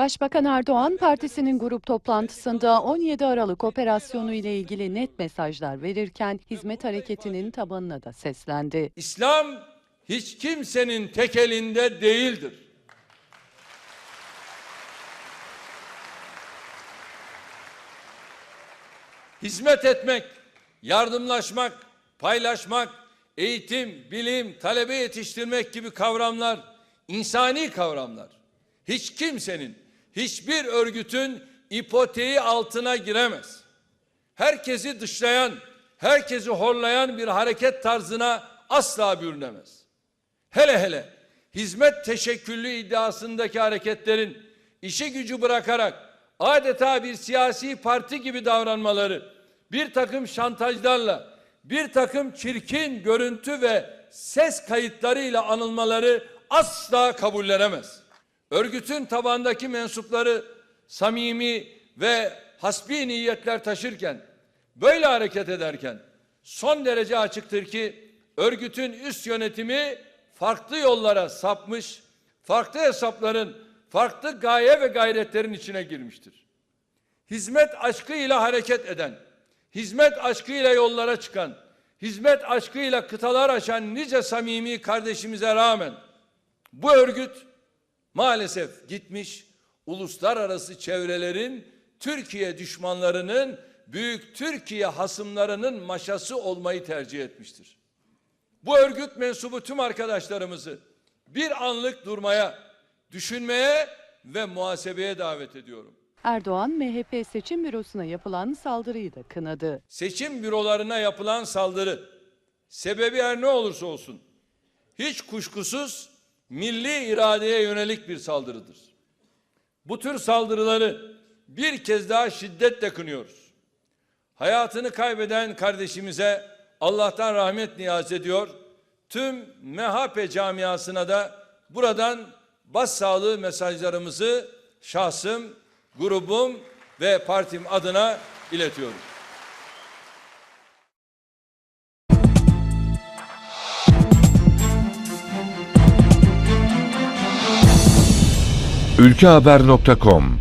Başbakan Erdoğan partisinin grup toplantısında 17 Aralık operasyonu ile ilgili net mesajlar verirken hizmet hareketinin tabanına da seslendi. İslam hiç kimsenin tek elinde değildir. Hizmet etmek, yardımlaşmak, paylaşmak, eğitim, bilim, talebe yetiştirmek gibi kavramlar insani kavramlar. Hiç kimsenin, hiçbir örgütün ipoteği altına giremez. Herkesi dışlayan, herkesi horlayan bir hareket tarzına asla bürünemez. Hele hele hizmet teşekküllü iddiasındaki hareketlerin işi gücü bırakarak adeta bir siyasi parti gibi davranmaları, bir takım şantajlarla, bir takım çirkin görüntü ve ses kayıtlarıyla anılmaları asla kabullenemez. Örgütün tabandaki mensupları samimi ve hasbi niyetler taşırken, böyle hareket ederken son derece açıktır ki örgütün üst yönetimi farklı yollara sapmış, farklı hesapların, farklı gaye ve gayretlerin içine girmiştir. Hizmet aşkıyla hareket eden, hizmet aşkıyla yollara çıkan, hizmet aşkıyla kıtalar aşan nice samimi kardeşimize rağmen bu örgüt maalesef gitmiş uluslararası çevrelerin Türkiye düşmanlarının büyük Türkiye hasımlarının maşası olmayı tercih etmiştir. Bu örgüt mensubu tüm arkadaşlarımızı bir anlık durmaya, düşünmeye ve muhasebeye davet ediyorum. Erdoğan MHP seçim bürosuna yapılan saldırıyı da kınadı. Seçim bürolarına yapılan saldırı sebebi her ne olursa olsun hiç kuşkusuz milli iradeye yönelik bir saldırıdır. Bu tür saldırıları bir kez daha şiddetle kınıyoruz. Hayatını kaybeden kardeşimize Allah'tan rahmet niyaz ediyor. Tüm MHP camiasına da buradan başsağlığı mesajlarımızı şahsım, grubum ve partim adına iletiyorum. Ülkehaber.com